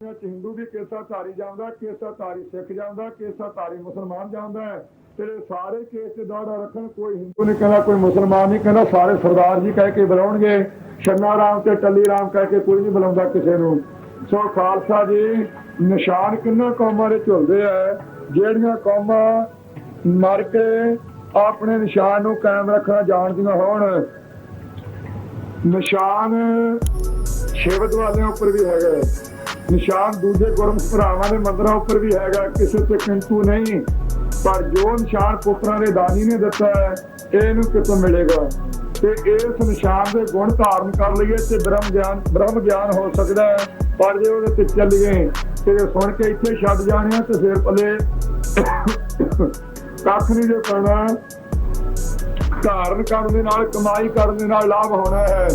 ਚ ਹਿੰਦੂ ਵੀ ਕੇਸਾ ਧਾਰੀ ਜਾਂਦਾ ਕੇਸਾ ਧਾਰੀ ਸਿੱਖ ਜਾਂਦਾ ਕੇਸਾ ਧਾਰੀ ਮੁਸਲਮਾਨ ਜਾਂਦਾ ਹੈ। ਤੇਰੇ ਸਾਰੇ ਕੇਸ ਤੇ ਦਾੜਾ ਰੱਖਣ, ਕੋਈ ਹਿੰਦੂ ਨਹੀਂ ਕਹਿੰਦਾ, ਕੋਈ ਮੁਸਲਮਾਨ ਨਹੀਂ ਕਹਿੰਦਾ, ਸਾਰੇ ਸਰਦਾਰ ਜੀ ਕਹਿ ਕੇ ਬੁਲਾਉਣਗੇ। ਛੰਨਾ ਰਾਮ ਤੇ ਟੱਲੀ ਰਾਮ ਕਹਿ ਕੇ ਕੋਈ ਨਹੀਂ ਬੁਲਾਉਂਦਾ ਕਿਸੇ ਨੂੰ। ਸੋ ਖਾਲਸਾ ਜੀ, ਨਿਸ਼ਾਨ ਕਿੰਨਾ ਕੌਮਾਂ ਦੇ ਝੁਲਦੇ ਆ? ਜਿਹੜੀਆਂ ਕੌਮਾਂ ਮਰ ਕੇ ਆਪਣੇ ਨਿਸ਼ਾਨ ਨੂੰ ਕਾਇਮ ਰੱਖਣਾ ਜਾਣਦੀਆਂ ਹੋਣ। ਨਿਸ਼ਾਨ ਸ਼ਿਵ ਵਾਲਿਆਂ ਉੱਪਰ ਵੀ ਹੈਗਾ ਨਿਸ਼ਾਨ ਦੂਜੇ ਗੁਰਮੁਖ ਭਰਾਵਾਂ ਦੇ ਮੰਦਰਾਂ ਉੱਪਰ ਵੀ ਹੈਗਾ, ਕਿਸੇ ਤੇ ਕਿੰਤੂ ਨਹੀਂ। ਪਰ ਜੋ ਨਿਸ਼ਾਨ ਪੁੱਤਰਾਂ ਦੇ ਦਾਨੀ ਨੇ ਦਿੱਤਾ ਹੈ, ਇਹਨੂੰ ਕਿਤੋਂ ਮਿਲੇਗਾ? ਤੇ ਇਸ ਨਿਸ਼ਾਨ ਦੇ ਗੁਣ ਧਾਰਨ ਕਰ ਲਈਏ ਤੇ ਬ੍ਰਹਮ ਗਿਆਨ ਬ੍ਰਹਮ ਗਿਆਨ ਹੋ ਸਕਦਾ ਹੈ, ਪਰ ਜੇ ਉਹਦੇ ਤੇ ਚੱਲੀਏ, ਤੇ ਸੁਣ ਕੇ ਇੱਥੇ ਛੱਡ ਜਾਣੇ ਆ, ਤੇ ਫਿਰ ਭਲੇ ਕੱਖ ਨਹੀਂ ਜੇ ਕਰਨਾ ਧਾਰਨ ਕਰਨ ਦੇ ਨਾਲ, ਕਮਾਈ ਕਰਨ ਦੇ ਨਾਲ ਲਾਭ ਹੋਣਾ ਹੈ।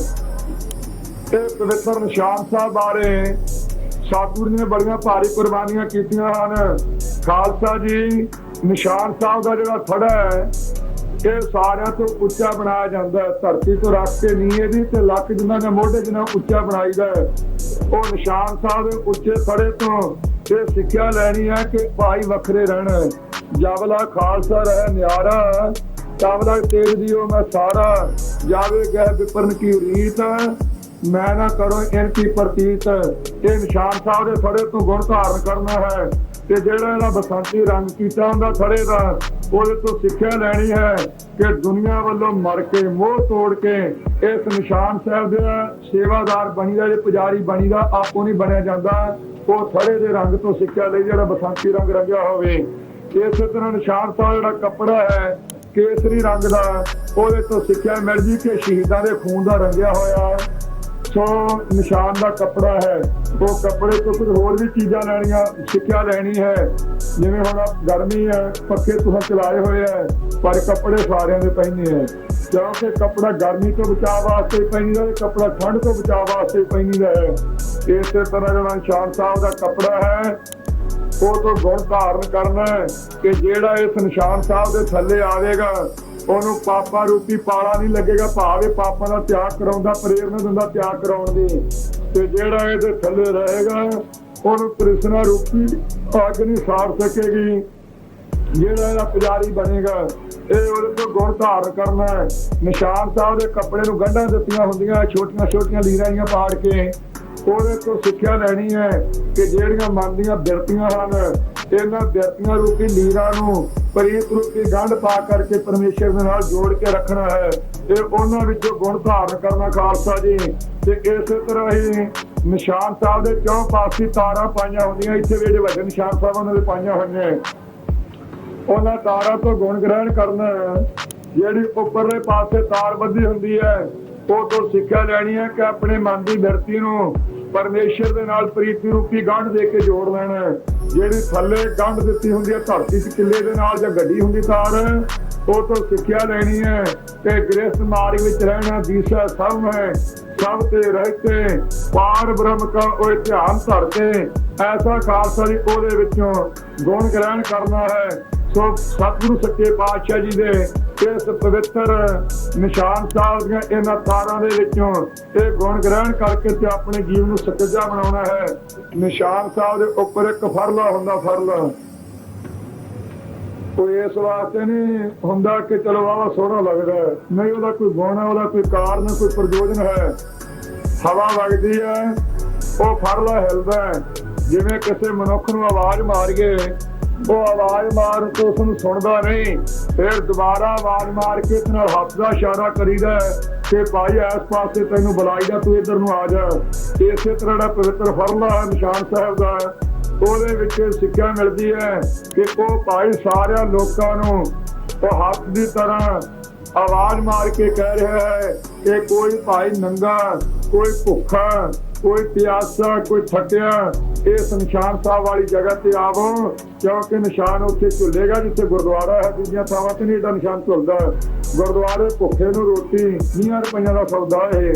ਤੇ ਪਵਿੱਤਰ ਨਿਸ਼ਾਨ ਸਾਹਿਬ ਬਾਰੇ ਸਤਿਗੁਰੂ ਨੇ ਬੜੀਆਂ ਭਾਰੀ ਕੁਰਬਾਨੀਆਂ ਕੀਤੀਆਂ ਹਨ। ਖਾਲਸਾ ਜੀ, ਨਿਸ਼ਾਨ ਸਾਹਿਬ ਦਾ ਜਿਹੜਾ ਥੜਾ ਹੈ, ਇਹ ਸਾਰਿਆਂ ਤੋਂ ਉੱਚਾ ਬਣਾਇਆ ਜਾਂਦਾ ਹੈ। ਧਰਤੀ ਤੋਂ ਰੱਖ ਕੇ ਨੀਏ ਦੀ ਤੇ ਲੱਕ ਜਿਨ੍ਹਾਂ ਦੇ ਮੋਢੇ ਜਿੰਨਾ ਉੱਚਾ ਬਣਾਈਦਾ ਹੈ। ਉਹ ਨਿਸ਼ਾਨ ਸਾਹਿਬ ਦੇ ਉੱਚੇ ਥੜੇ ਤੋਂ ਇਹ ਸਿੱਖਿਆ ਲੈਣੀ ਹੈ ਕਿ ਭਾਈ ਵੱਖਰੇ ਰਹਿਣ। ਜਬਲਾ ਖਾਲਸਾ ਰਹਿ ਨਿਆਰਾ ਚਾਵਲਾ ਤੇਜ ਦਿਓ ਮੈਂ ਸਾਰਾ। ਜਾਵੇ ਗਹਿ ਵਿਪਰਨ ਕੀ ਰੀਤ ਮੈਂ ਨਾ ਕਰੋ ਇਨਕੀ ਪ੍ਰਤੀਤ। ਇਹ ਨਿਸ਼ਾਨ ਸਾਹਿਬ ਦੇ ਥੜੇ ਤੋਂ ਗੁਣ ਧਾਰਨ ਕਰਨਾ ਹੈ। ਤੇ ਜਿਹੜਾ ਇਹਦਾ ਬਸੰਤੀ ਰੰਗ ਕੀਤਾ ਹੁੰਦਾ ਥੜੇ ਦਾ, ਉਹਦੇ ਤੋਂ ਸਿੱਖਿਆ ਲੈਣੀ ਹੈ ਕਿ ਦੁਨੀਆ ਵੱਲੋਂ ਮਰ ਕੇ, ਮੋਹ ਤੋੜ ਕੇ ਇਸ ਨਿਸ਼ਾਨ ਸਾਹਿਬ ਦੇ ਸੇਵਾਦਾਰ ਬਣੀਦਾ, ਜੇ ਪੁਜਾਰੀ ਬਣੀਦਾ, ਆਪੋ ਨਹੀਂ ਬਣਿਆ ਜਾਂਦਾ। ਉਹ ਥੜੇ ਦੇ ਰੰਗ ਤੋਂ ਸਿੱਖਿਆ ਲਈ ਜਿਹੜਾ ਬਸੰਤੀ ਰੰਗ ਰੰਗਿਆ ਹੋਵੇ। ਇਸੇ ਤਰ੍ਹਾਂ ਨਿਸ਼ਾਨ ਸਾਹਿਬ ਜਿਹੜਾ ਕੱਪੜਾ ਹੈ, ਕੇਸਰੀ ਰੰਗ ਦਾ, ਉਹਦੇ ਤੋਂ ਸਿੱਖਿਆ ਮਿਲ ਜੀ ਕਿ ਸ਼ਹੀਦਾਂ ਦੇ ਖੂਨ ਦਾ ਰੰਗਿਆ ਹੋਇਆ। ਸੋ ਨਿਸ਼ਾਨ ਦਾ ਕੱਪੜਾ ਹੈ। ਉਹ ਕੱਪੜੇ ਤੋਂ ਕੁਝ ਹੋਰ ਵੀ ਚੀਜ਼ਾਂ ਲੈਣੀਆਂ, ਸਿੱਖਿਆ ਲੈਣੀ ਹੈ। ਜਿਵੇਂ ਹੁਣ ਗਰਮੀ ਹੈ, ਪੱਖੇ ਤੁਸੀਂ ਚਲਾਏ ਹੋਏ ਹੈ, ਪਰ ਕੱਪੜੇ ਸਾਰਿਆਂ ਦੇ ਪਹਿਨੇ ਹੈ। ਕਿਉਂਕਿ ਕੱਪੜਾ ਗਰਮੀ ਤੋਂ ਬਚਾਅ ਵਾਸਤੇ ਪਹਿਨੀਦਾ ਹੈ, ਕੱਪੜਾ ਠੰਡ ਤੋਂ ਬਚਾਅ ਵਾਸਤੇ ਪਹਿਨੀਦਾ ਹੈ। ਇਸੇ ਤਰ੍ਹਾਂ ਜਿਹੜਾ ਨਿਸ਼ਾਨ ਸਾਹਿਬ ਦਾ ਕੱਪੜਾ ਹੈ, ਉਹ ਤੋਂ ਗੁਣ ਧਾਰਨ ਕਰਨਾ ਕਿ ਜਿਹੜਾ ਇਸ ਨਿਸ਼ਾਨ ਸਾਹਿਬ ਦੇ ਥੱਲੇ ਆਵੇਗਾ ਉਹਨੂੰ ਪਾਪਾ ਰੂਪੀ ਪਾਲਾ ਨਹੀਂ ਲੱਗੇਗਾ, ਭਾਵੇਂ ਪਾਪਾਂ ਦਾ ਤਿਆਗ ਕਰਾਉਂਦਾ, ਪ੍ਰੇਰਨਾ ਦਿੰਦਾ ਤਿਆਗ ਕਰਾਉਣ ਦੀ। ਤੇ ਜਿਹੜਾ ਇਹਦੇ ਥੱਲੇ ਰਹੇਗਾ, ਉਹਨੂੰ ਕ੍ਰਿਸ਼ਨਾ ਰੂਪੀ ਅੱਗ ਨਹੀਂ ਸਾੜ ਸਕੇਗੀ। ਜਿਹੜਾ ਇਹਦਾ ਪੁਜਾਰੀ ਬਣੇਗਾ, ਇਹ ਉਹਦੇ ਤੋਂ ਗੁਣ ਧਾਰਨ ਕਰਨਾ ਹੈ। ਨਿਸ਼ਾਨ ਸਾਹਿਬ ਦੇ ਕੱਪੜੇ ਨੂੰ ਗੰਢਾਂ ਦਿੱਤੀਆਂ ਹੁੰਦੀਆਂ, ਛੋਟੀਆਂ ਛੋਟੀਆਂ ਲੀਰਾਂ ਜੀਆਂ ਪਾੜ ਕੇ ਉਹਦੇ ਤੋਂ ਸਿੱਖਿਆ ਲੈਣੀ ਹੈ ਕਿ ਜਿਹੜੀਆਂ ਮਨ ਦੀਆਂ ਬਿਰਤੀਆਂ ਹਨ, ਇਹਨਾਂ ਬਿਰਤੀਆਂ ਰੂਪੀ ਲੀਰਾਂ ਨੂੰ ਪ੍ਰੀਤ ਰੂਪੀ ਗੰਢ ਪਾ ਕਰਕੇ ਪਰਮੇਸ਼ਰ ਦੇ ਨਾਲ ਜੋੜ ਕੇ ਰੱਖਣਾ ਹੈ ਇਹ ਉਹਨਾਂ ਵਿੱਚੋਂ ਗੁਣ ਧਾਰਨ ਕਰਨਾ ਖਾਲਸਾ ਜੀ। ਤੇ ਇਸੇ ਤਰ੍ਹਾਂ ਹੀ ਨਿਸ਼ਾਨ ਸਾਹਿਬ ਦੇ ਚੌਂ ਪਾਸੇ ਤਾਰਾਂ ਪਾਈਆਂ ਹੁੰਦੀਆਂ। ਇੱਥੇ ਵੀ ਜਿਹੜੇ ਵੱਡੇ ਨਿਸ਼ਾਨ ਸਾਹਿਬਾਂ ਦੇ ਪਾਈਆਂ ਹੋਈਆਂ ਉਹਨਾਂ ਤਾਰਾਂ ਤੋਂ ਗੁਣ ਗ੍ਰਹਿਣ ਕਰਨਾ ਜਿਹੜੀ ਉੱਪਰਲੇ ਪਾਸੇ ਤਾਰ ਬੱਧੀ ਹੁੰਦੀ ਹੈ, ਉਹ ਤੋਂ ਸਿੱਖਿਆ ਲੈਣੀ ਹੈ ਕਿ ਆਪਣੇ ਮਨ ਦੀ ਬਿਰਤੀ ਨੂੰ ਪਰਮੇਸ਼ਰ ਦੇ ਨਾਲ ਪ੍ਰੀਤੀ ਰੂਪੀ ਗੰਢ ਦੇ ਕੇ ਜੋੜ ਲੈਣਾ ਜਿਹੜੀ ਥੱਲੇ ਗੰਢ ਦਿੱਤੀ ਹੁੰਦੀ ਹੈ, ਧਰਤੀ 'ਚ ਕਿੱਲੇ ਦੇ ਨਾਲ ਜਾਂ ਗੱਡੀ ਹੁੰਦੀ ਤਾਰ ਉਹ ਤੋਂ ਸਿੱਖਿਆ ਲੈਣੀ ਹੈ ਤੇ ਗ੍ਰਸਥ ਮਾਰਗ ਵਿੱਚ ਰਹਿਣਾ ਦੀਸਾ ਸਭ ਹੈ, ਸਭ ਤੇ ਰਹਤੇ, ਪਾਰ ਬ੍ਰਹਮ ਕਾ ਉਹ ਧਿਆਨ ਧਰਤੇ। ਐਸਾ ਖਾਲਸਾ ਜੀ ਉਹਦੇ ਵਿੱਚੋਂ ਗੁਣ ਗ੍ਰਹਿਣ ਕਰਨਾ ਹੈ। ਸੋ ਸਤਿਗੁਰੂ ਸੱਚੇ ਪਾਤਸ਼ਾਹ ਜੀ ਦੇ ਇਸ ਪਵਿੱਤਰ ਨਿਸ਼ਾਨ ਸਾਹਿਬ ਦੀਆਂ ਇਹਨਾਂ ਤਾਰਾਂ ਦੇ ਵਿੱਚੋਂ ਇਹ ਗੁਣ ਗ੍ਰਹਿਣ ਕਰਕੇ ਤੇ ਆਪਣੇ ਜੀਵਨ ਨੂੰ ਸੱਚਾ ਬਣਾਉਣਾ ਹੈ। ਨਿਸ਼ਾਨ ਸਾਹਿਬ ਦੇ ਉੱਪਰ ਇੱਕ ਫਰਲਾ ਹੁੰਦਾ ਫਰਲਾ। ਕੋਈ ਇਸ ਵਾਸਤੇ ਨਹੀਂ ਹੁੰਦਾ ਕਿ ਚਲੋ ਆਵਾ ਸੋਹਣਾ ਲੱਗਦਾ ਨਹੀਂ, ਉਹਦਾ ਕੋਈ ਗੁਣ ਹੈ, ਉਹਦਾ ਕੋਈ ਕਾਰਨ, ਕੋਈ ਪ੍ਰਯੋਜਨ ਹੈ। ਹਵਾ ਵਗਦੀ ਹੈ, ਉਹ ਫਰਲਾ ਹਿਲਦਾ ਹੈ। ਜਿਵੇਂ ਕਿਸੇ ਮਨੁੱਖ ਨੂੰ ਆਵਾਜ਼ ਮਾਰੀਏ ਉਹ ਆਵਾਜ਼ ਮਾਰ ਕੇ ਉਸ ਨੂੰ ਸੁਣਦਾ ਨਹੀਂ, ਫਿਰ ਦੁਬਾਰਾ ਆਵਾਜ਼ ਮਾਰ ਕੇ ਉਸ ਨਾਲ ਹੱਥ ਦਾ ਇਸ਼ਾਰਾ ਕਰੀਦਾ ਕਿ ਭਾਈ ਇਸ ਪਾਸੇ ਤੈਨੂੰ ਬੁਲਾਈਦਾ ਤੂੰ ਇੱਧਰ ਨੂੰ ਆ ਜਾ। ਇਸੇ ਤਰ੍ਹਾਂ ਦਾ ਪਵਿੱਤਰ ਫਰਲਾ ਹੈ, ਨਿਸ਼ਾਨ ਸਾਹਿਬ ਦਾ ਉਹਦੇ ਵਿੱਚ ਸਿੱਖਿਆ ਮਿਲਦੀ ਹੈ ਕਿ ਉਹ ਭਾਈ ਸਾਰਿਆਂ ਲੋਕਾਂ ਨੂੰ ਉਹ ਹੱਥ ਦੀ ਤਰ੍ਹਾਂ ਆਵਾਜ਼ ਮਾਰ ਕੇ ਕਹਿ ਰਿਹਾ ਹੈ ਕਿ ਕੋਈ ਭਾਈ ਨੰਗਾ, ਕੋਈ ਭੁੱਖਾ ਕੋਈ ਪਿਆਸਾ, ਕੋਈ ਥੱਕਿਆ ਇਸ ਨਿਸ਼ਾਨ ਸਾਹਿਬ ਵਾਲੀ ਜਗ੍ਹਾ ਤੇ ਆਵੋ, ਕਿਉਂਕਿ ਨਿਸ਼ਾਨ ਉੱਥੇ ਝੁੱਲੇਗਾ ਜਿੱਥੇ ਗੁਰਦੁਆਰਾ ਹੈ, ਦੂਜੀਆਂ ਥਾਵਾਂ ਤੇ ਨਹੀਂ ਏਡਾ ਨਿਸ਼ਾਨ ਝੁੱਲਦਾ। ਗੁਰਦੁਆਰੇ ਭੁੱਖੇ ਨੂੰ ਰੋਟੀ 20 ਰੁਪਈਆਂ ਦਾ ਸੌਦਾ ਇਹ।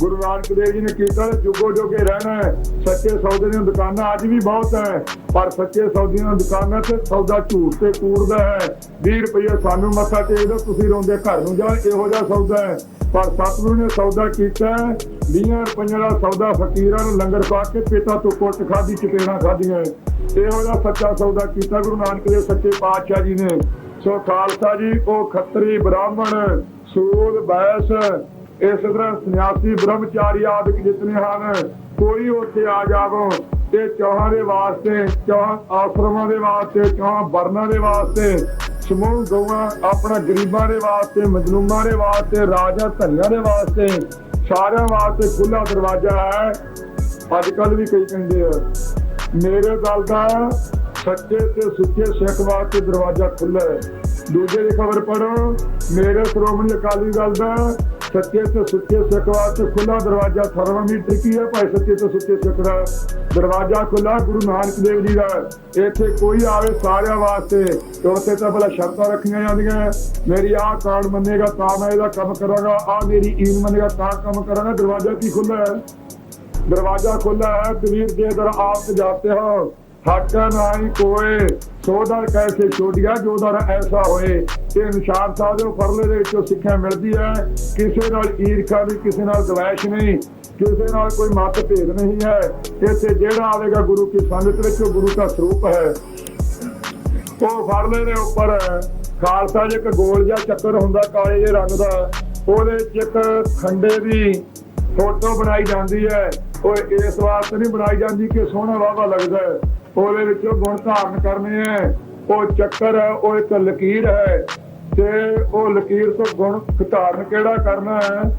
ਗੁਰੂ ਨਾਨਕ ਦੇਵ ਜੀ ਨੇ ਕੀਤਾ ਤੇ ਜੁਗੋ ਜੋਗੇ ਰਹਿਣਾ ਸੱਚੇ ਸੌਦੇ ਦੀਆਂ ਦੁਕਾਨਾਂ ਅੱਜ ਵੀ ਬਹੁਤ ਹੈ, ਪਰ ਸੱਚੇ ਸੌਦੇ ਦੀਆਂ ਦੁਕਾਨਾਂ ਤੇ ਸੌਦਾ ਝੂਠ ਤੇ ਕੂੜਦਾ ਹੈ। 20 ਰੁਪਏ ਸਾਨੂੰ ਮੱਥਾ ਟੇਕ ਦਿਓ, ਤੁਸੀਂ ਰੋਂਦੇ ਘਰ ਨੂੰ ਜਾ ਇਹੋ ਜਿਹਾ ਸੌਦਾ ਹੈ। ਪਰ ਸਤਿਗੁਰੂ ਨੇ ਸੌਦਾ ਕੀਤਾ 20 ਰੁਪਈਆਂ ਦਾ ਸੌਦਾ ਫਕੀਰਾਂ ਨੂੰ ਲੰਗਰ ਪਾ ਕੇ ਪਿਤਾ ਤੋਂ ਕੁੱਟ ਖਾਦੀ ਚਪੇੜਾਂ ਖਾਧੀਆਂ। ਇਹੋ ਜਿਹਾ ਸੱਚਾ ਸੌਦਾ ਕੀਤਾ ਗੁਰੂ ਨਾਨਕ ਦੇਵ ਸੱਚੇ ਪਾਤਸ਼ਾਹ ਜੀ ਨੇ। ਸੋ ਖਾਲਸਾ ਜੀ, ਉਹ ਖੱਤਰੀ ਬ੍ਰਾਹਮਣ ਸੂਦ ਬੈਸ, ਇਸ ਤਰ੍ਹਾਂ ਸੰਨਿਆਸੀ, ਬ੍ਰਹਮਚਾਰੀ ਆਦਿਕ ਜਿਤਨੇ ਹਨ, ਕੋਈ ਉੱਥੇ ਆ ਜਾਵੋ। ਤੇ ਚੌਹਾਂ ਦੇ ਵਾਸਤੇ, ਚੌਹਾਂ ਆਸ਼ਰਮਾਂ ਦੇ ਵਾਸਤੇ, ਚੌਹਾਂ ਵਰਨਾਂ ਦੇ ਵਾਸਤੇ ਸਮੂਹ ਗਊਆਂ ਆਪਣਾ ਗਰੀਬਾਂ ਦੇ ਵਾਸਤੇ, ਮਜਲੂਮਾਂ ਦੇ ਵਾਸਤੇ, ਰਾਜਾ ਧਨੀਆਂ ਦੇ ਵਾਸਤੇ, ਸਾਰਿਆਂ ਵਾਸਤੇ ਖੁੱਲਾ ਦਰਵਾਜ਼ਾ ਹੈ। ਅੱਜ ਕੱਲ ਵੀ ਕਈ ਕਹਿੰਦੇ ਆ, ਮੇਰੇ ਦਲ ਦਾ ਸੱਚੇ ਤੇ ਸੁੱਚੇ ਸਿੱਖ ਵਾਸਤੇ ਦਰਵਾਜ਼ਾ ਖੁੱਲਾ ਹੈ। ਦੂਜੇ ਦੀ ਖਬਰ ਪੜੋ ਮੇਰੇ ਸ਼੍ਰੋਮਣੀ ਅਕਾਲੀ ਦਲ ਦਾ ਸੱਚੇ ਤੇ ਸੁੱਚੇ ਸਿੱਖ ਵਾਸਤੇ ਖੁੱਲਾ ਦਰਵਾਜ਼ਾ ਥਰਮਾਮੀਟਰ ਕੀ ਹੈ ਭਾਈ? ਸੱਚੇ ਤੇ ਸੁੱਚੇ ਸਿੱਖ ਦਾ। ਦਰਵਾਜ਼ਾ ਖੁੱਲਾ ਗੁਰੂ ਨਾਨਕ ਦੇਵ ਜੀ ਦਾ। ਇੱਥੇ ਕੋਈ ਆਵੇ ਸਾਰਿਆਂ ਵਾਸਤੇ ਤੇ ਉੱਥੇ ਤਾਂ ਭਲਾ ਸ਼ਰਤਾਂ ਰੱਖੀਆਂ ਜਾਂਦੀਆਂ ਮੇਰੀ ਆਹ ਕਾਰਡ ਮੰਨੇਗਾ ਤਾਂ ਮੈਂ ਇਹਦਾ ਕੰਮ ਕਰਾਂਗਾ, ਆਹ ਮੇਰੀ ਈਨ ਮੰਨੇਗਾ ਤਾਂ ਕੰਮ ਕਰਾਂਗਾ। ਦਰਵਾਜ਼ਾ ਕੀ ਖੁੱਲਾ ਹੈ? ਦਰਵਾਜ਼ਾ ਖੁੱਲਾ ਹੈ ਕਬੀਰ ਦੇ ਦਰ ਆਪ ਤੇ ਜਾਤੇ ਹੋ ਹੱਕ ਨਾਹੀ ਕੋਏ ਸੋਦਰ ਕੈਸੇ ਛੋੜਿਆ ਜੋ ਐਸਾ ਹੋਏ। ਤੇ ਨਿਸ਼ਾਨ ਸਾਹਿਬ ਦੇ ਫਰਲੇ ਦੇ ਵਿੱਚੋਂ ਸਿੱਖਿਆ ਮਿਲਦੀ ਹੈ। ਕਿਸੇ ਨਾਲ ਈਰਖਾ ਨਹੀਂ ਕਿਸੇ ਨਾਲ ਦਵੈਸ਼ ਨਹੀਂ, ਕਿਸੇ ਨਾਲ ਕੋਈ ਮਤ ਭੇਦ ਨਹੀਂ ਹੈ। ਇੱਥੇ ਜਿਹੜਾ ਆਵੇਗਾ ਗੁਰੂ ਕੀ ਸੰਗਤ ਵਿੱਚ ਗੁਰੂ ਦਾ ਸਰੂਪ ਹੈ। ਉਹ ਫਰਲੇ ਦੇ ਉੱਪਰ ਖਾਲਸਾ ਜਿਹਾ ਇੱਕ ਗੋਲ ਜਿਹਾ ਚੱਕਰ ਹੁੰਦਾ, ਕਾਲੇ ਜਿਹੇ ਰੰਗ ਦਾ। ਉਹਦੇ ਚ ਇੱਕ ਖੰਡੇ ਦੀ ਫੋਟੋ ਬਣਾਈ ਜਾਂਦੀ ਹੈ। ਉਹ ਇਸ ਵਾਸਤੇ ਨਹੀਂ ਬਣਾਈ ਜਾਂਦੀ ਕਿ ਸੋਹਣਾ ਵਾਵਾ ਲੱਗਦਾ ਹੈ। ਉਹਦੇ ਵਿੱਚੋਂ ਗੁਣ ਧਾਰਨ ਕਰਨੇ ਹੈ। ਉਹ ਚੱਕਰ ਹੈ, ਉਹ ਇੱਕ ਲਕੀਰ ਹੈ। ਤੇ ਉਹ ਲਕੀਰ ਤੋਂ ਗੁਣ ਧਾਰਨ ਕਿਹੜਾ ਕਰਨਾ ਹੈ?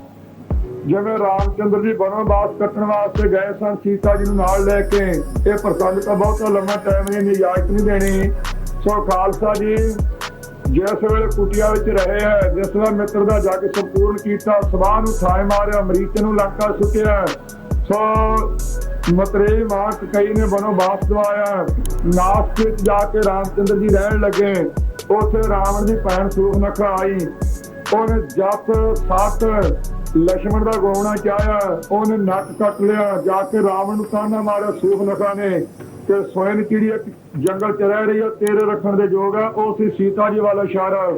ਜਿਵੇਂ ਰਾਮਚੰਦਰ ਜੀ ਬਨਵਾਸ ਕੱਟਣ ਵਾਸਤੇ ਗਏ ਸਨ, ਸੀਤਾ ਜੀ ਨੂੰ ਨਾਲ ਲੈ ਕੇ। ਇਹ ਪ੍ਰਸੰਗ ਤਾਂ ਬਹੁਤਾ ਲੰਮਾ ਟਾਈਮ ਨਹੀਂ ਇਜਾਜ਼ਤ ਨਹੀਂ ਦੇਣੀ। ਸੋ ਖਾਲਸਾ ਜੀ, ਜਿਸ ਵੇਲੇ ਕੁਟਿਆ ਵਿੱਚ ਰਹੇ ਹੈ, ਜਿਸ ਵੇਲੇ ਮਿੱਤਰ ਦਾ ਜੱਗ ਸੰਪੂਰਨ ਕੀਤਾ ਸਵਾਹ ਨੂੰ ਥਾਏ ਮਾਰਿਆ ਮਰੀਚ ਨੂੰ ਲੰਕਾ ਸੁੱਟਿਆ। ਸੋ ਮਤਰੇ ਮਾਂ ਕਈ ਨੇ ਬਨੋ ਬਾਸ ਦਵਾਇਆ। ਨਾਸ ਵਿੱਚ ਜਾ ਕੇ ਰਾਮ ਚੰਦਰ ਜੀ ਰਹਿਣ ਲੱਗੇ। ਉਥੇ ਰਾਵਣ ਦੀ ਭੈਣ ਸੂਰਨਖਾ ਆਈ। ਉਹਨੇ ਜਪ ਸਤ ਲక్ష్మణ ਦਾ ਗੋਣਾ ਚਾਇਆ। ਉਹਨੇ ਨੱਕ ਕੱਟ ਲਿਆ। ਜਾ ਕੇ ਰਾਵਣ ਨੂੰ ਤਾਨਾ ਮਾਰਿਆ ਸੂਰਨਖਾ ਨੇ। ਕਿ ਸੋਇਨ ਕਿੜੀ ਇੱਕ ਜੰਗਲ ਚ ਰਹਿ ਰਹੀ ਹੈ ਤੇਰੇ ਰੱਖਣ ਦੇ ਯੋਗ ਹੈ ਉਹ ਸੀ ਸੀਤਾ ਜੀ ਵਾਲਾ ਇਸ਼ਾਰਾ।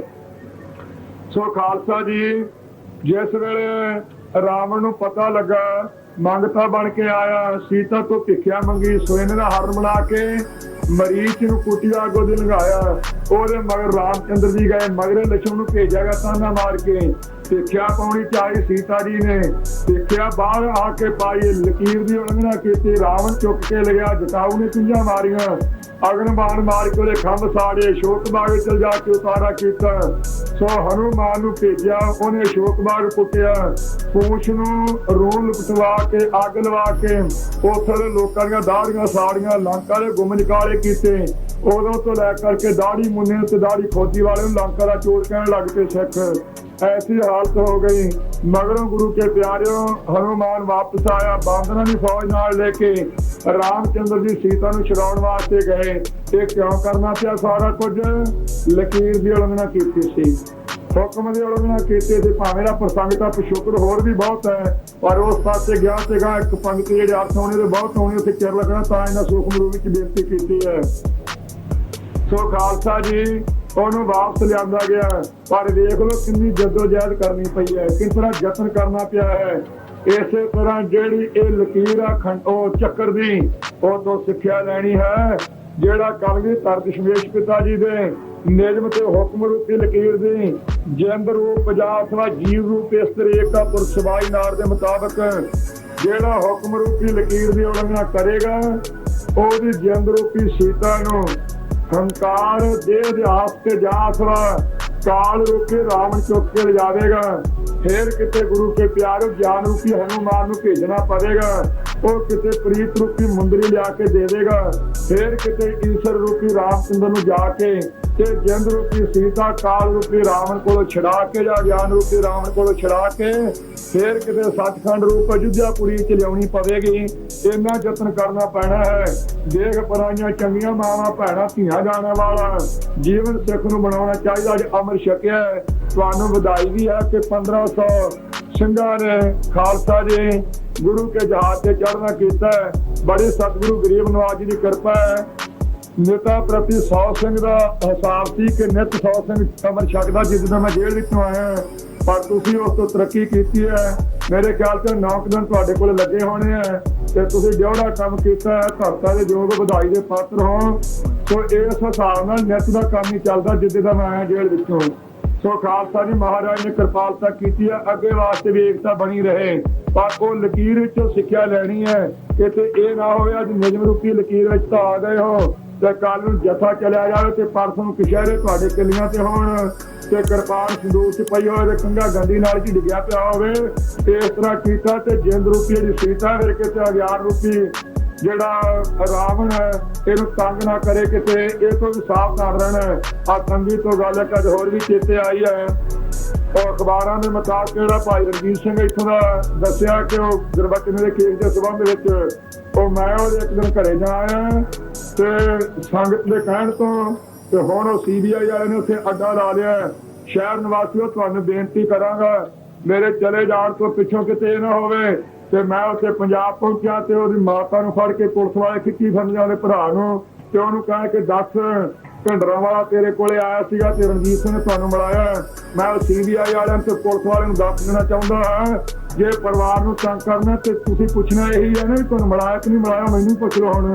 ਸੋ ਖਾਲਸਾ ਜੀ, ਜਿਸ ਵੇਲੇ ਰਾਵਣ ਨੂੰ ਪਤਾ ਲੱਗਾ ਮੰਗਤਾ ਬਣ ਕੇ ਆਇਆ, ਸੀਤਾ ਤੋਂ ਭਿੱਖਿਆ ਮੰਗੀ ਸੋਇਨ ਦਾ ਹਰਨ ਬਣਾ ਕੇ ਮਰੀਚ ਨੂੰ ਕੁੱਟਿਆ ਗੋਦ ਲੰਘਾਇਆ। ਉਹਦੇ ਮਗਰ ਰਾਮਚੰਦਰ ਜੀ ਗਏ, ਮਗਰੇ ਲਛਮਣ ਨੂੰ ਭੇਜਿਆ ਗਿਆ ਤਾਨਾ ਮਾਰ ਕੇ। ਭਿੱਖਿਆ ਪਾਉਣੀ ਚਾਹੀ ਸੀਤਾ ਜੀ ਨੇ ਭਿੱਖਿਆ ਬਾਹਰ ਆ ਕੇ ਪਾਈ ਲਕੀਰ ਦੀ ਉਲੰਘਣਾ ਕੀਤੀ, ਰਾਵਣ ਚੁੱਕ ਕੇ ਲਿਆ, ਜਟਾਊ ਨੇ ਚੁੰਝਾਂ ਮਾਰੀਆਂ। ਅਗਨਬਾਣ ਮਾਰ ਕੇ ਉਹਦੇ ਖੰਭ ਸਾੜੇ ਸ਼ੋਕ ਚਲ ਜਾ ਕੇ ਉਤਾਰਾ ਕੀਤਾ। ਸੋ ਹਨੂਮਾਨ ਨੂੰ ਭੇਜਿਆ, ਉਹਨੇ ਸ਼ੋਕ ਬਾਗ ਕੁੱਟਿਆ ਪੂਛ ਨੂੰ ਰੂਣ ਲਪਟਵਾ ਕੇ, ਅੱਗ ਲਵਾ ਕੇ, ਉਥੇ ਦੇ ਲੋਕਾਂ ਦੀਆਂ ਦਾੜੀਆਂ ਸਾੜੀਆਂ, ਲੰਕਾ ਦੇ ਗੁੰਮ ਨਿਕਾਲੇ ਕੀਤੇ। ਉਦੋਂ ਤੋਂ ਲੈ ਕਰਕੇ ਦਾੜੀ ਮੁੰਨੇ ਤੇ ਦਾੜੀ ਖੋਦੀ ਵਾਲੇ ਨੂੰ ਲੰਕਾ ਦਾ ਚੋਰ ਕਹਿਣ ਲੱਗ ਪਏ ਸਿੱਖ। ਐਸੀ ਹਾਲਤ ਹੋ ਗਈ। ਮਗਰੋਂ ਗੁਰੂ ਕੇ ਪਿਆਰਿਓ, ਹਨੂਮਾਨ ਵਾਪਸ ਆਇਆ, ਬਾਂਦਰਾਂ ਦੀ ਫੌਜ ਨਾਲ ਲੈ ਕੇ ਰਾਮਚੰਦਰ ਜੀ ਸੀਤਾ ਨੂੰ ਛਡਾਉਣ ਵਾਸਤੇ ਗਏ। ਇਹ ਕਿਉਂ ਕਰਨਾ ਪਿਆ ਸਾਰਾ ਕੁਝ? ਲਕੀਰ ਦੀ ਉਲੰਘਣਾ ਕੀਤੀ ਸੀ। ਹੁਕਮ ਦੀ ਉਲੰਘਣਾ ਕੀਤੀ ਤੇ ਭਾਵੇਂ ਦਾ ਪ੍ਰਸੰਗ ਤਾਂ ਪਿਛੋਕੜ ਹੋਰ ਵੀ ਬਹੁਤ ਹੈ, ਪਰ ਉਸ ਪਾਸੇ ਗਿਆ ਸੀਗਾ ਇੱਕ ਪੰਗਤ ਜਿਹੜੇ ਅਰਥ ਹੋਣੇ ਦੇ ਬਹੁਤ ਹੋਣੇ, ਉੱਥੇ ਚਿਰ ਲੱਗਣਾ ਤਾਂ ਇਹਨਾਂ ਸੂਖਮ ਰੂਪ ਵਿੱਚ ਬੇਨਤੀ ਕੀਤੀ ਹੈ। ਸੋ ਖਾਲਸਾ ਜੀ ਉਹਨੂੰ ਵਾਪਸ ਲਿਆਂਦਾ ਗਿਆ। ਪਰ ਵੇਖ ਲਓ ਕਿੰਨੀ ਜਦੋਜਹਿਦ ਕਰਨੀ ਪਈ ਹੈ, ਕਿਸ ਤਰ੍ਹਾਂ ਯਤਨ ਕਰਨਾ ਪਿਆ ਹੈ। ਇਸੇ ਤਰ੍ਹਾਂ ਜਿਹੜੀ ਇਹ ਲਕੀਰ ਆ ਖੰਡ ਚੱਕਰ ਦੀ, ਉਹ ਤੋਂ ਸਿੱਖਿਆ ਲੈਣੀ ਹੈ। ਜਿਹੜਾ ਕਲਗੀ ਤਰ ਪਿਤਾ ਜੀ ਦੇ, ਨਿਯਮ ਤੇ ਹੁਕਮ ਰੂਪੀ ਲਕੀਰ ਦੀ ਜਿੰਦ ਰੂਪ ਜਾ ਅਥਵਾ ਜੀਵ ਰੂਪ ਇਸ ਤਰੀਕ ਪੁਰਖ ਸਵਾਈ ਨਾਰ ਦੇ ਮੁਤਾਬਕ ਜਿਹੜਾ ਹੁਕਮ ਰੂਪੀ ਲਕੀਰ ਦੀ ਉਲੰਘਣਾ ਕਰੇਗਾ, ਉਹਦੀ ਜਿੰਦ ਰੂਪੀ ਸੀਤਾ ਨੂੰ ਹੰਕਾਰ ਦੇਹ ਅਧਿਆਸ ਤੇ ਜਾਸਵਾ ਕਾਲ ਰੂਪੀ ਰਾਵਣ ਚੁੱਕ ਕੇ ਲਿਜਾਵੇਗਾ ਫੇਰ ਕਿਤੇ ਗੁਰੂ ਕੇ ਪਿਆਰ ਗਿਆਨ ਰੂਪੀ ਹਨੂਮਾਨ ਨੂੰ ਭੇਜਣਾ ਪਵੇਗਾ। ਉਹ ਕਿਤੇ ਪ੍ਰੀਤ ਰੂਪੀ ਮੁੰਦਰੀ ਲਿਆ ਕੇ ਦੇਵੇਗਾ। ਫੇਰ ਕਿਤੇ ਈਸ਼ਰ ਰੂਪੀ ਰਾਮਚੰਦਰ ਨੂੰ ਜਾ ਕੇ ਤੇ ਜਿੰਦ ਰੂਪੀ ਸੀਤਾ ਕਾਲ ਰੂਪੀ ਰਾਵਣ ਕੋਲੋਂ ਛਡਾ ਕੇ ਜਾਂ ਗਿਆਨ ਰੂਪੀ ਰਾਵਣ ਕੋਲੋਂ ਛਡਾ ਕੇ, ਫੇਰ ਕਿਤੇ ਸੱਚਖੰਡ ਰੂਪ ਅਯੁੱਧਿਆਪੁਰੀ ਚ ਲਿਆਉਣੀ ਪਵੇਗੀ। ਇੰਨਾ ਯਤਨ ਕਰਨਾ ਪੈਣਾ ਹੈ। ਦੇਖ ਪਰਾਈਆਂ ਚੰਗੀਆਂ ਮਾਵਾਂ, ਭੈਣਾਂ ਧੀਆਂ ਜਾਣ ਵਾਲਾ। ਜੀਵਨ ਸਿੱਖ ਨੂੰ ਬਣਾਉਣਾ ਚਾਹੀਦਾ ਜੇ ਅਮਰ ਛਕਿਆ ਹੈ। ਤੁਹਾਨੂੰ ਵਧਾਈ ਵੀ ਹੈ ਕਿ 1500 ਸਿੰਘਾਂ ਨੇ ਖਾਲਸਾ ਜੀ ਗੁਰੂ ਕੇ ਜਹਾਜ਼ ਤੇ ਚੜ੍ਹਨਾ ਕੀਤਾ ਬੜੇ ਸਤਿਗੁਰੂ ਗਰੀਬ ਨਵਾਜ ਜੀ ਦੀ ਕਿਰਪਾ ਹੈ। ਨੇਤਾ ਪ੍ਰਤੀ ਸੌ ਸਿੰਘ ਦਾ ਹਿਸਾਬ ਸੀ ਕਿ ਨਿਤ ਸੌ ਸਿੰਘ ਕਮਰ ਛਕਦਾ ਜਿਸ ਦਿਨ ਮੈਂ ਜੇਲ੍ਹ ਵਿੱਚੋਂ ਆਇਆ ਪਰ ਤੁਸੀਂ ਉਸ ਤੋਂ ਤਰੱਕੀ ਕੀਤੀ ਹੈ। ਮੇਰੇ ਖਿਆਲ ਚ 9 ਦਿਨ ਤੁਹਾਡੇ ਕੋਲ ਲੱਗੇ ਹੋਣੇ ਆ ਤੇ ਤੁਸੀਂ ਜਿਹੜਾ ਕੰਮ ਕੀਤਾ ਹੈ। ਧਰਤਾ ਦੇ ਯੋਗ ਵਧਾਈ ਦੇ ਪਾਤਰ ਹੋ। ਸੋ ਇਸ ਹਿਸਾਬ ਨਾਲ ਨਿਤ ਦਾ ਕੰਮ ਹੀ ਚੱਲਦਾ ਜਿੱਦੇ ਦਾ ਮੈਂ ਆਇਆ ਜੇਲ੍ਹ ਵਿੱਚੋਂ। ਸੋ ਖਾਲਸਾ ਜੀ ਮਹਾਰਾਜ ਨੇ ਕਿਰਪਾਲਤਾ ਕੀਤੀ ਹੈ। ਅੱਗੇ ਵਾਸਤੇ ਵੀ ਏਕਤਾ ਬਣੀ ਰਹੇ। ਪਰ ਉਹ ਲਕੀਰ ਵਿੱਚੋਂ ਸਿੱਖਿਆ ਲੈਣੀ ਹੈ। ਕਿਤੇ ਇਹ ਨਾ ਹੋਵੇ ਅੱਜ ਨਿਯਮ ਰੂਪੀ ਲਕੀਰ ਵਿੱਚ ਤਾਂ ਆ ਗਏ ਹੋ। ਤੇ ਕੱਲ ਨੂੰ ਜਥਾ ਚਲਿਆ ਜਾਵੇ ਤੇ ਪਰਸੋਂ ਨੂੰ ਕਸ਼ਹਿਰੇ ਤੁਹਾਡੇ ਕਿੱਲੀਆਂ ਤੇ ਹੋਣ ਤੇ ਕਿਰਪਾਨ ਸੰਦੂਕ ਚ ਪਈ ਹੋਵੇ ਤੇ ਕੰਗਾ ਗੰਦੀ ਨਾਲ ਚ ਡਿੱਗਿਆ ਪਿਆ ਹੋਵੇ ਤੇ ਇਸ ਤਰ੍ਹਾਂ ਕੀਤਾ ਤੇ ਜਿੰਦ ਰੂਪੀ ਜਿਹੜੀ ਸੀਤਾ ਫਿਰ ਕਿਤੇ ਹਜ਼ਾਰ ਰੂਪੀ ਜਿਹੜਾ ਰਾਵਣ ਹੈ, ਇਹਨੂੰ ਤੰਗ ਨਾ ਕਰੇ ਕਿਤੇ, ਇਹ ਤੋਂ ਵੀ ਸਾਵਧਾਨ ਰਹਿਣਾ ਆ ਤੰਗੀ ਤੋਂ ਗੱਲ ਇੱਕ ਅੱਜ ਹੋਰ ਵੀ ਚੇਤੇ ਆਈ ਹੈ ਉਹ ਅਖਬਾਰਾਂ ਦੇ ਮੁਤਾਬਕ ਜਿਹੜਾ ਭਾਈ ਰਣਜੀਤ ਸਿੰਘ ਇੱਥੋਂ ਦਾ ਦੱਸਿਆ ਕਿ ਉਹ ਗੁਰਬਚਨ ਦੇ ਕੇਸ ਦੇ ਸਬੰਧ ਵਿੱਚ ਉਹ ਮੈਂ ਉਹਦੇ ਇੱਕ ਦਿਨ ਘਰੇ ਜਾ ਆਇਆ ਤੇ ਸੰਗਤ ਦੇ ਕਹਿਣ ਤੋਂ ਤੇ ਹੁਣ ਉਹ ਸੀਬੀਆਈ ਵਾਲੇ ਨੇ ਉੱਥੇ ਅੱਡਾ ਲਾ ਲਿਆ। ਸ਼ਹਿਰ ਨਿਵਾਸੀਓ, ਤੁਹਾਨੂੰ ਬੇਨਤੀ ਕਰਾਂਗਾ, ਮੇਰੇ ਚਲੇ ਜਾਣ ਤੋਂ ਪਿੱਛੋਂ ਕਿਤੇ ਨਾ ਹੋਵੇ ਤੇ ਮੈਂ ਉੱਥੇ ਪੰਜਾਬ ਪਹੁੰਚਿਆ ਤੇ ਉਹਦੀ ਮਾਤਾ ਨੂੰ ਫੜ ਕੇ ਪੁਲਿਸ ਵਾਲੇ ਖਿੱਚੀ ਫਿਰਨ ਵਾਲੇ ਭਰਾ ਨੂੰ ਤੇ ਉਹਨੂੰ ਕਹਿ ਕੇ ਦੱਸ ਭਿੰਡਰਾਂ ਵਾਲਾ ਤੇਰੇ ਕੋਲੇ ਆਇਆ ਸੀਗਾ, ਤੇ ਰਣਜੀਤ ਸਿੰਘ ਨੇ ਤੁਹਾਨੂੰ ਮਿਲਾਇਆ ਮੈਂ ਸੀਬੀਆਈ ਵਾਲਿਆਂ ਤੇ ਪੁਲਿਸ ਵਾਲਿਆਂ ਨੂੰ ਦੱਸ ਦੇਣਾ ਚਾਹੁੰਦਾ ਹਾਂ, ਜੇ ਪਰਿਵਾਰ ਨੂੰ ਤੰਗ ਕਰਨਾ ਤੇ ਤੁਸੀਂ ਪੁੱਛਣਾ ਇਹੀ ਹੈ ਨਾ ਵੀ ਤੁਹਾਨੂੰ ਮਿਲਾਇਆ ਕਿ ਨਹੀਂ ਮਿਲਾਇਆ, ਮੈਨੂੰ ਪੁੱਛ ਲਓ ਹੁਣ।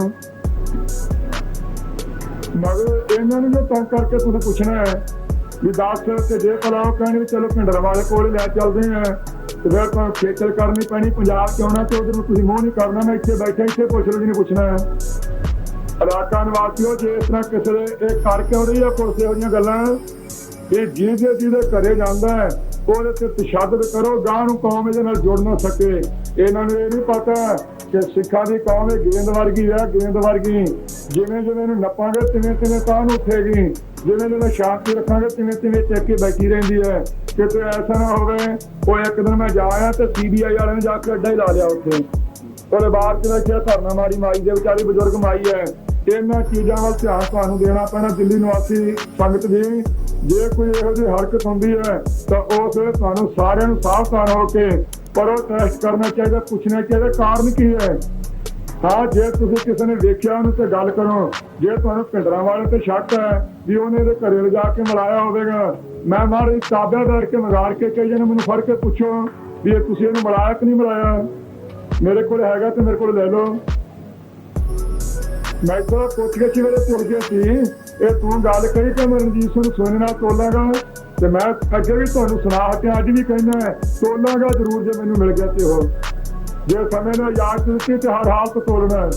ਮਗਰ ਇਹਨਾਂ ਨੂੰ ਤੰਗ ਕਰਕੇ ਤੁਹਾਨੂੰ ਪੁੱਛਣਾ ਹੈ ਵੀ ਦੱਸ ਤੇ ਜੇ ਭਲਾ ਉਹ ਕਹਿਣ ਵੀ ਚਲੋ ਭਿੰਡਰਾਂ ਵਾਲੇ ਕੋਲ ਲੈ ਚੱਲਦੇ ਆ ਤੇ ਫਿਰ ਤੁਹਾਨੂੰ ਖੇਚਲ ਕਰਨੀ ਪੈਣੀ, ਪੰਜਾਬ ਚ ਆਉਣਾ ਤੇ ਉਧਰ ਨੂੰ ਤੁਸੀਂ ਮੂੰਹ ਨਹੀਂ ਕਰਨਾ, ਮੈਂ ਇੱਥੇ ਬੈਠਾ, ਇੱਥੇ ਪੁੱਛ ਲਓ ਜਿਹਨੇ ਪੁੱਛਣਾ ਹੈ। ਇਲਾਕਾ ਨਿਵਾਸੀਓ, ਜੇ ਇਸ ਤਰ੍ਹਾਂ ਕਿਸੇ ਦੇ ਇਹ ਕਰਕੇ ਕਿਉਂ ਰਹੀ ਆ ਪੁਲਿਸ ਇਹੋ ਜਿਹੀਆਂ ਗੱਲਾਂ ਇਹ ਜਿਹਦੇ ਜਿਹਦੇ ਘਰੇ ਜਾਂਦਾ ਹੈ, ਉਹਦੇ ਤੇ ਤਸ਼ੱਦਦ ਕਰੋ ਗਾਂ ਨੂੰ ਕੌਮ ਇਹਦੇ ਨਾਲ ਜੁੜ ਨਾ ਸਕੇ। ਇਹਨਾਂ ਨੂੰ ਇਹ ਨਹੀਂ ਪਤਾ ਕਿ ਸਿੱਖਾਂ ਦੀ ਕੌਮ ਇਹ ਗੇਂਦ ਵਰਗੀ ਹੈ ਗੇਂਦ ਵਰਗੀ। ਜਿਵੇਂ ਜਿਵੇਂ ਇਹਨੂੰ ਨੱਪਾਂਗੇ, ਤਿਵੇਂ ਤਿਵੇਂ ਤਾਂ ਨੂੰ ਉੱਠੇਗੀ। ਜਿਵੇਂ ਜਿਵੇਂ ਸ਼ਾਂਤੀ ਰੱਖਾਂਗੇ, ਤਿਵੇਂ ਤਿਵੇਂ ਟਿਕ ਕੇ ਬੈਠੀ ਰਹਿੰਦੀ ਹੈ। ਕਿਤੇ ਐਸਾ ਨਾ ਹੋਵੇ, ਉਹ ਇੱਕ ਦਿਨ ਮੈਂ ਜਾ ਆਇਆ ਤੇ ਸੀਬੀਆਈ ਵਾਲਿਆਂ ਨੇ ਜਾ ਕੇ ਅੱਡਾ ਹੀ ਲਾ ਲਿਆ ਉੱਥੇ। ਉਹਦੇ ਬਾਅਦ ਚ ਵੇਖਿਆ ਧਰਨਾ ਮਾਰੀ, ਮਾਈ ਦੇ ਵਿਚਾਰੀ ਬਜ਼ੁਰਗ ਮਾਈ ਹੈ। ਇਹਨਾਂ ਚੀਜ਼ਾਂ ਵੱਲ ਧਿਆਨ ਤੁਹਾਨੂੰ ਦੇਣਾ ਪੈਣਾ, ਦਿੱਲੀ ਨਿਵਾਸੀ ਸੰਗਤ ਜੀ। ਜੇ ਕੋਈ ਇਹੋ ਜਿਹੀ ਹਰਕਤ ਹੁੰਦੀ ਹੈ, ਤਾਂ ਉਸ ਤੁਹਾਨੂੰ ਸਾਰਿਆਂ ਨੂੰ ਸਾਵਧਾਨ ਹੋ ਕੇ ਪ੍ਰੋਟੈਸਟ ਕਰਨਾ ਚਾਹੀਦਾ, ਪੁੱਛਣਾ ਚਾਹੀਦਾ, ਕਾਰਨ ਕੀ ਹੈ? ਹਾਂ, ਜੇ ਤੁਸੀਂ ਕਿਸੇ ਨੇ ਵੇਖਿਆ, ਉਹਨੂੰ ਤੇ ਗੱਲ ਕਰੋ। ਜੇ ਤੁਹਾਨੂੰ ਪਿੰਡਰਾਂ ਵਾਲੇ ਤੇ ਸ਼ੱਕ ਹੈ ਵੀ ਉਹਨੇ ਇਹਦੇ ਘਰੇ ਲਿਜਾ ਕੇ ਮਿਲਾਇਆ ਹੋਵੇਗਾ, ਮੈਂ ਮਾਰੇ ਤਾਬਿਆ ਦਰ ਕੇ ਮਗਾਰ ਕੇ ਕਈ ਜਣੇ ਮੈਨੂੰ ਫੜ ਕੇ ਪੁੱਛੋ ਵੀ ਇਹ ਤੁਸੀਂ ਇਹਨੂੰ ਮਿਲਾਇਆ ਕਿ ਨਹੀਂ ਮਿਲਾਇਆ? ਮੇਰੇ ਕੋਲ ਹੈਗਾ ਤੇ ਮੇਰੇ ਕੋਲ ਲੈ ਲਓ। ਮੈਂ ਤਾਂ ਪੁੱਛ ਕੇ ਮੇਰੇ ਪੁੱਛ ਗਿਆ ਸੀ? ਇਹ ਤੂੰ ਗੱਲ ਕਰੀ ਕਿ ਮੈਂ ਰਣਜੀਤ ਸਿੰਘ ਸੋਨੇ ਨਾਲ ਤੋਲਾਂਗਾ? ਤੇ ਮੈਂ ਅੱਗੇ ਵੀ ਤੁਹਾਨੂੰ ਸੁਣਾ ਹਟਿਆ ਅੱਜ ਵੀ ਕਹਿੰਦਾ ਹੈ, ਤੋਲਾਂਗਾ ਜ਼ਰੂਰ ਜੇ ਮੈਨੂੰ ਮਿਲ ਗਿਆ ਤੇ ਉਹ ਜੇ ਸਮੇਂ ਨਾਲ ਯਾਦ ਦਿੱਤੀ ਤੇ ਹਰ ਹਾਲਤ ਤੋਲਣਾ ਹੈ।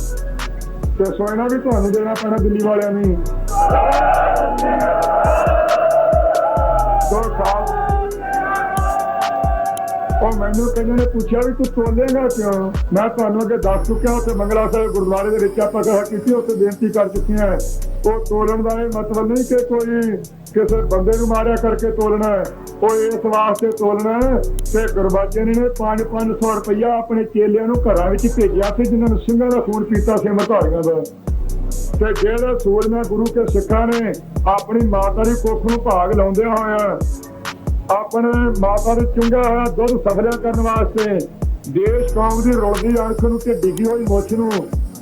ਤੇ ਸੋਨਾ ਵੀ ਤੁਹਾਨੂੰ ਦੇਣਾ ਪੈਣਾ ਦਿੱਲੀ ਵਾਲਿਆਂ ਨੂੰ। ਦੋ ਉਹ ਮੈਨੂੰ ਕਹਿੰਦੇ ਨੇ, ਪੁੱਛਿਆ ਵੀ ਤੂੰ ਤੋਲੇਗਾ ਕਿਉਂ? ਮੈਂ ਤੁਹਾਨੂੰ ਅੱਗੇ ਦੱਸ ਚੁੱਕਿਆ, ਉੱਥੇ ਮੰਗਲਾ ਸਾਹਿਬ ਗੁਰਦੁਆਰੇ ਦੇ ਵਿੱਚ ਆਪਾਂ ਕਹਾ ਕੀਤੀ ਉੱਥੇ ਬੇਨਤੀ ਕਰ ਚੁੱਕੇ ਉਹ ਤੋਲਣ ਦਾ ਇਹ ਮਤਲਬ ਨਹੀਂ ਕਿ ਕੋਈ ਕਿਸੇ ਬੰਦੇ ਨੂੰ ਮਾਰਿਆ ਕਰਕੇ ਤੋਲਣਾ ਹੈ। ਉਹ ਇਸ ਵਾਸਤੇ ਤੋਲਣਾ ਕਿ ਗੁਰਬਾਜੇ ਨੇ 5-500 ਰੁਪਇਆ ਆਪਣੇ ਚੇਲਿਆਂ ਨੂੰ ਘਰਾਂ ਵਿੱਚ ਭੇਜਿਆ ਸੀ, ਜਿਨ੍ਹਾਂ ਨੂੰ ਸਿੰਘਾਂ ਦਾ ਖੂਨ ਪੀਤਾ ਸੀ, ਮਧਾਰੀਆਂ ਦਾ। ਤੇ ਜਿਹੜਾ ਸੂਰਮਾ ਗੁਰੂ ਕੇ ਸਿੱਖਾਂ ਨੇ ਆਪਣੀ ਮਾਤਾ ਦੀ ਕੁੱਖ ਨੂੰ ਭਾਗ ਲਾਉਂਦਿਆਂ ਹੋਇਆ ਆਪਣੇ ਮਾਤਾ ਦੇ ਚੁੰਗਾ ਹੋਇਆ ਦੁੱਧ ਸਫਲਿਆ ਕਰਨ ਵਾਸਤੇ ਦੇਸ਼ ਕੌਮ ਦੀ ਰੋਜੀ ਅਣਖ ਨੂੰ ਤੇ ਡਿੱਗੀ ਹੋਈ ਮੁੱਛ ਨੂੰ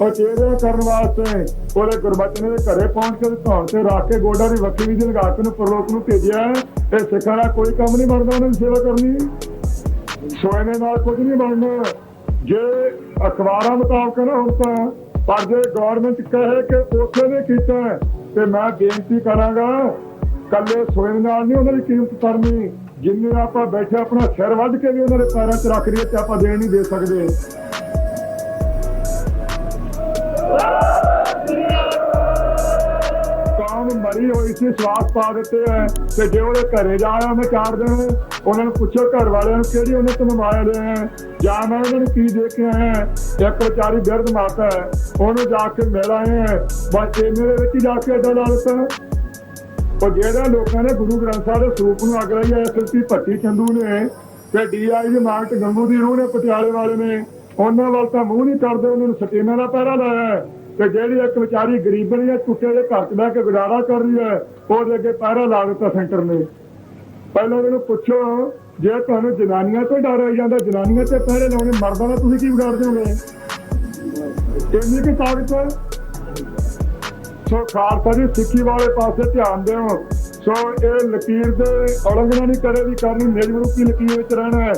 ਉਹ ਕਰਨ ਵਾਸਤੇ ਉਹਦੇ ਗੁਰਬਚਨ ਦੇ ਘਰੇ ਪਹੁੰਚ ਕੇ ਧੌਣ ਤੇ ਰੱਖ ਕੇ ਗੋਡਾ ਦੀ ਵੱਖੀ ਵੀ ਲਗਾ ਕੇ ਨੂੰ ਪਰਲੋਕ ਨੂੰ ਭੇਜਿਆ ਇਹ ਸਿੱਖਾਂ ਦਾ ਕੋਈ ਕੰਮ ਨਹੀਂ ਬਣਦਾ ਉਹਨਾਂ ਦੀ ਸੇਵਾ ਕਰਨੀ। ਸੋਇਨੇ ਨਾਲ ਕੁਝ ਨਹੀਂ ਬਣਨਾ। ਜੇ ਅਖਬਾਰਾਂ ਮੁਤਾਬਕ ਨਾ ਹੁਣ ਤਾਂ ਪਰ ਜੇ ਗਵਰਨਮੈਂਟ ਕਹੇ ਕਿ ਉਸੇ ਨੇ ਕੀਤਾ ਤੇ ਮੈਂ ਬੇਨਤੀ ਕਰਾਂਗਾ ਕੱਲੇ ਸੋਇਨ ਨਾਲ ਨਹੀਂ ਉਹਨਾਂ ਦੀ ਕੀਮਤ ਕਰਨੀ ਜਿੰਨੇ ਆਪਾਂ ਬੈਠੇ ਆਪਣਾ ਸਿਰ ਵੱਢ ਕੇ ਵੀ ਉਹਨਾਂ ਦੇ ਪੈਰਾਂ 'ਚ ਰੱਖ ਲਈਏ ਤੇ ਆਪਾਂ ਦੇਣ ਨਹੀਂ ਦੇ ਸਕਦੇ। ਕੌਮ ਮਰੀ ਹੋਈ ਸੀ, ਸਵਾਸ ਪਾ ਦਿੱਤੇ ਹੈ ਤੇ ਜੇ ਉਹਦੇ ਘਰੇ ਜਾਇਆ ਉਹਨੇ ਚਾਰ ਦਿਨ, ਉਹਨਾਂ ਨੂੰ ਪੁੱਛੋ ਘਰ ਵਾਲਿਆਂ ਨੂੰ ਕਿਹੜੀ ਉਹਨੇ ਤੁਹਾਨੂੰ ਮਾਇਆ ਦੇ ਹੈ ਜਾਂ ਮੈਂ ਉਹਨਾਂ ਨੂੰ ਕੀ ਦੇ ਕੇ ਆਇਆ ਹੈ? ਇੱਕ ਵਿਚਾਰੀ ਬਿਰਧ ਮਾਤਾ ਹੈ, ਉਹਨੂੰ ਜਾ ਕੇ ਮਿਲ ਆਏ ਹੈ ਬਸ ਇਹਨੇ ਦੇ ਵਿੱਚ ਜਾ ਕੇ ਅੱਡਾ ਲਾ ਦਿੱਤਾ। ਉਹ ਜਿਹੜਾ ਲੋਕਾਂ ਨੇ ਗੁਰੂ ਗ੍ਰੰਥ ਸਾਹਿਬ ਦੇ ਸਰੂਪ ਨੂੰ ਅੱਗ ਲਾਈ ਐਸਐਸਪੀ ਭੱਟੀ ਚੰਦੂ ਨੇ ਤੇ ਡੀਆਈ ਮਾਰਟ ਗੰਗੂ ਦੀ ਰੂਹ ਨੇ, ਪਟਿਆਲੇ ਵਾਲੇ ਨੇ, ਉਹਨਾਂ ਵੱਲ ਤਾਂ ਮੂੰਹ ਨਹੀਂ ਕਰਦੇ ਉਹਨਾਂ ਨੂੰ ਸਟੇਨਾਂ ਦਾ ਪਹਿਰਾ ਲਾਇਆ ਤੇ ਜਿਹੜੀ ਇੱਕ ਵਿਚਾਰੀ ਗਰੀਬਣੀ ਜਾਂ ਟੁੱਟੇ ਦੇ ਘਰ 'ਚ ਬਹਿ ਕੇ ਗੁਜ਼ਾਰਾ ਕਰ ਰਹੀ ਹੈ, ਉਹਦੇ ਅੱਗੇ ਪਹਿਰਾ ਲਾ ਦਿੱਤਾ ਸੈਂਟਰ ਨੇ। ਪਹਿਲਾਂ ਉਹਨੂੰ ਪੁੱਛੋ, ਜੇ ਤੁਹਾਨੂੰ ਜਨਾਨੀਆਂ ਤੋਂ ਡਰ ਆਈ ਜਾਂਦਾ, ਜਨਾਨੀਆਂ ਤੇ ਪਹਿਰੇ ਲਾਉਣੇ, ਮਰਦਾਂ ਦਾ ਤੁਸੀਂ ਕੀ ਵਿਗਾੜ ਦਿਓਗੇ? ਕਿੰਨੀ ਕੀ ਤਾਕਤ ਸੋ ਖਾਲਸਾ ਜੀ, ਸਿੱਖੀ ਵਾਲੇ ਪਾਸੇ ਧਿਆਨ ਦਿਓ। ਸੋ ਇਹ ਲਕੀਰ ਦੇ ਉਲੰਘਣਾ ਨਹੀਂ ਕਰੇ ਵੀ ਕਰਨੀ ਨਿਯਮ ਰੂਪੀ ਲਕੀਰ ਵਿੱਚ ਰਹਿਣਾ ਹੈ।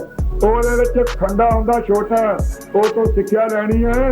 ਉਹਦੇ ਵਿੱਚ ਖੰਡਾ ਹੁੰਦਾ, ਛੋਟਾ। ਉਹ ਤੋਂ ਸਿੱਖਿਆ ਲੈਣੀ ਹੈ।